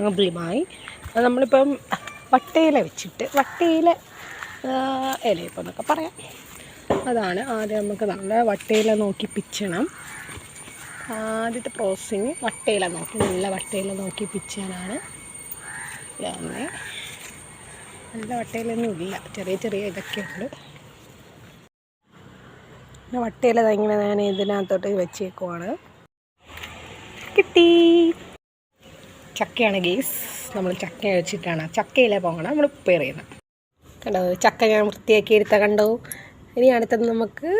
ആമ്പിളിമായി അത് നമ്മളിപ്പം വട്ടയില വെച്ചിട്ട് വട്ടയില ഇലയപ്പം എന്നൊക്കെ പറയാം. അതാണ് ആദ്യം നമുക്ക് നല്ല വട്ടയില നോക്കി പിച്ചണം. ആദ്യത്തെ പ്രോസസ്സിങ് വട്ടയില നോക്കി നല്ല വട്ടയില നോക്കി പിച്ചാനാണ്. പിന്നെ നല്ല വട്ടയിലൊന്നും ഇല്ല. ചെറിയ ചെറിയ ഇതൊക്കെ ഉണ്ട്. പിന്നെ വട്ടയില ഇങ്ങനെ ഞാൻ ഇതിനകത്തോട്ട് വെച്ചേക്കുവാണ്. കിട്ടി. ചക്കയാണ് ഗീസ്. നമ്മൾ ചക്ക വെച്ചിട്ടാണ്. ചക്കയിലെ പോകണം. നമ്മൾ പ്രിപ്പയർ ചെയ്യുന്നത് കണ്ടോ? ചക്ക ഞാൻ വൃത്തിയാക്കി എടുത്ത കണ്ടോ? ഇനി അടുത്തത് നമുക്ക്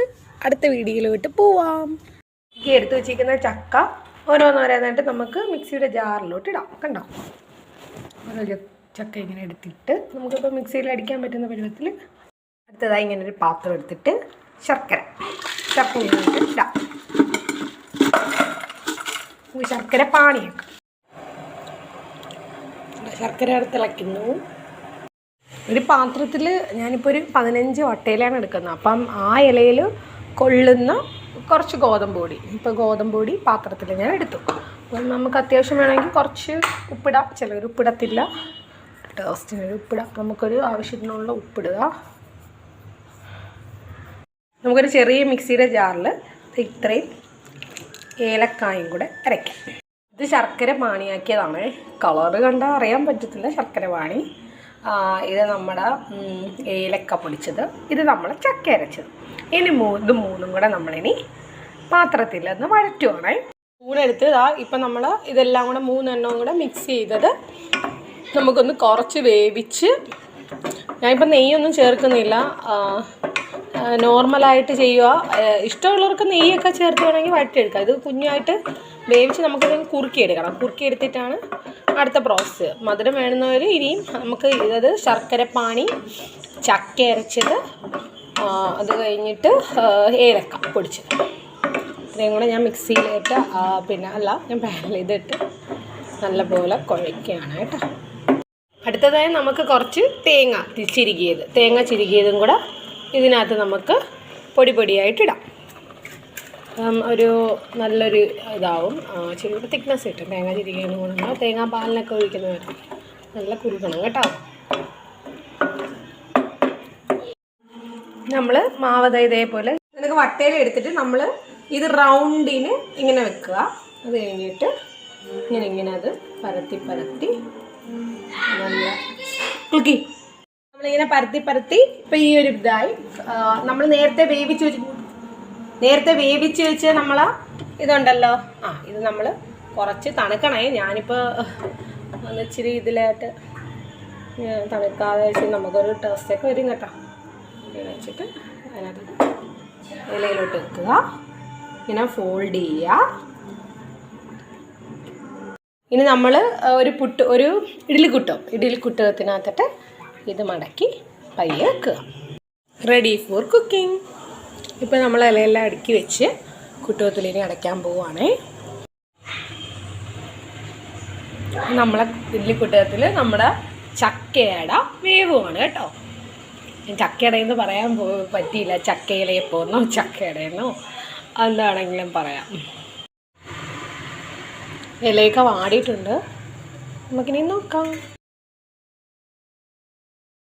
അടുത്ത വീഡിയോയിലോട്ട് പോവാം. ഈ എടുത്ത് വെച്ചിരിക്കുന്ന ചക്ക ഓരോന്നോരോന്നായിട്ട് നമുക്ക് മിക്സിയുടെ ജാറിലോട്ട് ഇടാം. കണ്ടോ? ഓരോ ചക്ക ഇങ്ങനെ എടുത്തിട്ട് നമുക്കിപ്പോൾ മിക്സിയിൽ അടിക്കാൻ പറ്റുന്ന പരുവത്തിൽ അടുത്തതായി ഇങ്ങനെ ഒരു പാത്രം എടുത്തിട്ട് ശർക്കര. ശർക്കര ഇടാം. ശർക്കര പാണിയാക്കാം ശർക്കര അവിടെ തിളയ്ക്കുന്നു ഒരു പാത്രത്തിൽ ഞാനിപ്പോൾ ഒരു പതിനഞ്ച് വട്ടയിലാണ് എടുക്കുന്നത്. അപ്പം ആ ഇലയിൽ കൊള്ളുന്ന കുറച്ച് ഗോതമ്പ് പൊടി. ഇപ്പോൾ ഗോതമ്പ് പൊടി പാത്രത്തിൽ ഞാൻ എടുത്തു. അപ്പം നമുക്ക് അത്യാവശ്യം വേണമെങ്കിൽ കുറച്ച് ഉപ്പിടാം. ചിലർ ഉപ്പിടത്തില്ല. ടേസ്റ്റിന് ഒരു ഉപ്പിടാം. നമുക്കൊരു ആവശ്യത്തിനുള്ള ഉപ്പിടുക. നമുക്കൊരു ചെറിയ മിക്സിയുടെ ജാറിൽ ഇത്രയും ഏലക്കായും കൂടെ അരയ്ക്കാം. ശർക്കര പാണിയാക്കിയതാണ്. കളറ് കണ്ടാൽ അറിയാൻ പറ്റത്തില്ല ശർക്കര പാണി. ഇത് നമ്മുടെ ഏലക്ക പൊടിച്ചത്. ഇത് നമ്മൾ ചക്ക അരച്ചത്. ഇനി മൂ ഇത് മൂന്നും കൂടെ നമ്മളിനി പാത്രത്തിൽ ഒന്ന് വഴറ്റുവാണേ. ഊണെടുത്ത് ഇതാ ഇപ്പം നമ്മൾ ഇതെല്ലാം കൂടെ മൂന്നെണ്ണവും കൂടെ മിക്സ് ചെയ്തത് നമുക്കൊന്ന് കുറച്ച് വേവിച്ച് ഞാനിപ്പോൾ നെയ്യൊന്നും ചേർക്കുന്നില്ല. നോർമലായിട്ട് ചെയ്യുക. ഇഷ്ടമുള്ളവർക്ക് നെയ്യൊക്കെ ചേർത്ത് വേണമെങ്കിൽ വഴറ്റിയെടുക്കുക ഇത് കുഞ്ഞായിട്ട് വേവിച്ച് നമുക്കിത് കുറുക്കിയെടുക്കണം. കുറുക്കിയെടുത്തിട്ടാണ് അടുത്ത പ്രോസസ്സ് മധുരം വേണമെന്നവർ ഇനിയും നമുക്ക് ഇതത് ശർക്കര പാനി ചക്ക അരച്ചത് അത് കഴിഞ്ഞിട്ട് ഏലക്ക പൊടിച്ചത്. ഇത്രയും കൂടെ ഞാൻ മിക്സിയിലിട്ട് പിന്നെ അല്ല ഞാൻ പാനിലിതിട്ട് നല്ലപോലെ കുഴയ്ക്കുകയാണ് കേട്ടോ. അടുത്തതായി നമുക്ക് കുറച്ച് തേങ്ങ ചിരുകിയത് തേങ്ങ ചിരുകിയതും കൂടെ ഇതിനകത്ത് നമുക്ക് പൊടി പൊടിയായിട്ടിടാം ഒരു നല്ലൊരു ഇതാവും. ചെറിയൊരു തിക്നെസ് കിട്ടും. തേങ്ങ ചിരിക്കാനും കൂടെ തേങ്ങാ പാലിനൊക്കെ ഒഴിക്കുന്നവർ നല്ല കുറുക്കണം കേട്ടോ. നമ്മൾ മാവത ഇതേപോലെ നിനക്ക് വട്ടയിൽ എടുത്തിട്ട് നമ്മൾ ഇത് റൗണ്ടിന് ഇങ്ങനെ വെക്കുക. അത് കഴിഞ്ഞിട്ട് ഇങ്ങനെ ഇങ്ങനെ അത് പരത്തി പരത്തി നല്ല കുലുക്കി നമ്മളിങ്ങനെ പരത്തി പരത്തി ഇപ്പം ഈ ഒരു ഇതായി. നമ്മൾ നേരത്തെ വേവിച്ച് വെച്ച് നേരത്തെ വേവിച്ച് വെച്ച് നമ്മൾ ഇതുണ്ടല്ലോ. ആ ഇത് നമ്മൾ കുറച്ച് തണുക്കണേ. ഞാനിപ്പോൾ ഒന്ന് ഇച്ചിരി ഇതിലായിട്ട് തണുക്കാതെ വെച്ച് നമുക്കൊരു ടേസ്റ്റൊക്കെ വരും കേട്ടോ. വെച്ചിട്ട് അതിനകത്ത് ഇലയിലോട്ട് വെക്കുക. ഇങ്ങനെ ഫോൾഡ് ചെയ്യുക. ഇനി നമ്മൾ ഒരു പുട്ട് ഒരു ഇഡ്ഡലി കുട്ടും. ഇഡ്ഡലി ഇഡ്ഡലിക്കുട്ടത്തിനകത്തിട്ട് ഇത് മടക്കി പയ്യെ വെക്കുക. റെഡി ഫോർ കുക്കിംഗ് ഇപ്പം നമ്മൾ ഇലയെല്ലാം അടുക്കി വെച്ച് കുട്ടുവത്തിലിനി അടയ്ക്കാൻ പോവുകയാണേ നമ്മളെ ഇഡ്ഡലിക്കുട്ടത്തിൽ നമ്മുടെ ചക്കയട വേവുമാണ് കേട്ടോ. ചക്കയടയെന്ന് പറയാൻ പറ്റിയില്ല. ചക്കയിലയപ്പോന്നോ ചക്കയടയെന്നോ. എന്താണെങ്കിലും പറയാം. ഇലയൊക്കെ വാടിയിട്ടുണ്ട്. നമുക്കിനി നോക്കാം.